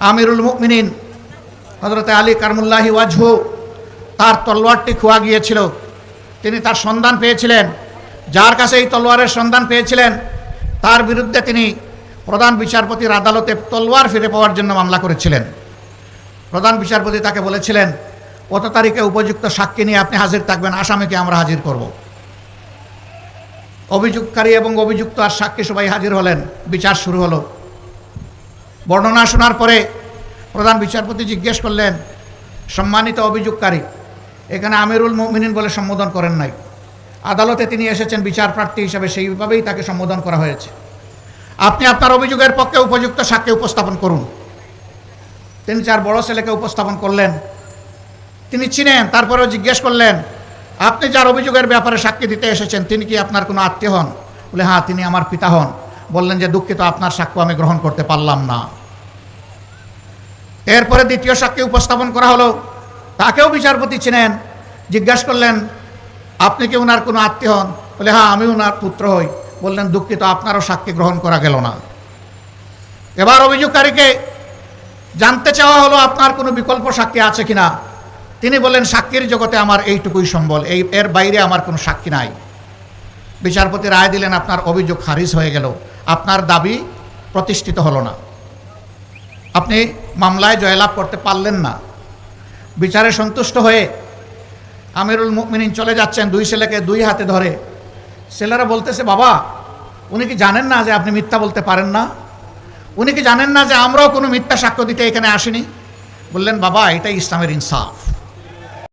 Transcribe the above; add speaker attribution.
Speaker 1: আমিরুল মুকমিনিন হজরত আলী কারমুল্লাহি ওয়াজহু, তার তলোয়ারটি খোয়া গিয়েছিল। তিনি তার সন্ধান পেয়েছিলেন। যার কাছে এই তলোয়ারের সন্ধান পেয়েছিলেন, তার বিরুদ্ধে তিনি প্রধান বিচারপতির আদালতে তলোয়ার ফিরে পাওয়ার জন্য মামলা করেছিলেন। প্রধান বিচারপতি তাকে বলেছিলেন, কত তারিখে উপযুক্ত সাক্ষী নিয়ে আপনি হাজির থাকবেন? আসামিকে আমরা হাজির করব। অভিযোগকারী এবং অভিযুক্ত আর সাক্ষী সবাই হাজির হলেন। বিচার শুরু হলো। বর্ণনা শোনার পরে প্রধান বিচারপতি জিজ্ঞেস করলেন, সম্মানিত অভিযোগকারী, এখানে আমিরুল মুমিনিন বলে সম্বোধন করেন নাই। আদালতে তিনি এসেছেন বিচার প্রার্থী হিসেবে, সেইভাবেই তাকে সম্বোধন করা হয়েছে। আপনি আপনার অভিযোগের পক্ষে উপযুক্ত সাক্ষী উপস্থাপন করুন। তিনি চার বড় ছেলেকে উপস্থাপন করলেন। তিনি চিনেন তারপরেও জিজ্ঞেস করলেন, আপনি যার অভিযোগের ব্যাপারে সাক্ষী দিতে এসেছেন, তিনি কি আপনার কোনো আত্মীয় হন? বলে হ্যাঁ তিনি আমার পিতা হন। বললেন যে, দুঃখিত, আপনার সাক্ষ্য আমি গ্রহণ করতে পারলাম না। এরপরে দ্বিতীয় সাক্ষী উপস্থাপন করা হলো। তাকেও বিচারপতি চিনেন, জিজ্ঞাসা করলেন, আপনি কি ওনার কোনো আত্মীয় হন? বলে হ্যাঁ আমি ওনার পুত্র হই। বললেন, দুঃখিত, আপনারও সাক্ষী গ্রহণ করা গেল না। এবার অভিযোগকারীকে জানতে চাওয়া হলো, আপনার কোনো বিকল্প সাক্ষী আছে কি না তিনি বললেন, সাক্ষীর জগতে আমার এইটুকুই সম্বল, এই, এর বাইরে আমার কোনো সাক্ষী নাই। বিচারপতি রায় দিলেন, আপনার অভিযোগ খারিজ হয়ে গেল, আপনার দাবি প্রতিষ্ঠিত হলো না। আপনি মামলায় জয়লাভ করতে পারলেন না। বিচারে সন্তুষ্ট হয়ে আমিরুল মুমিনিন চলে যাচ্ছেন দুই ছেলেকে দুই হাতে ধরে। ছেলেরা বলতেছে, বাবা, উনি কি জানেন না যে আপনি মিথ্যা বলতে পারেন না? উনি কি জানেন না যে আমরাও কোনো মিথ্যা সাক্ষ্য দিতে এখানে আসিনি? বললেন, বাবা এটাই ইসলামের ইনসাফ।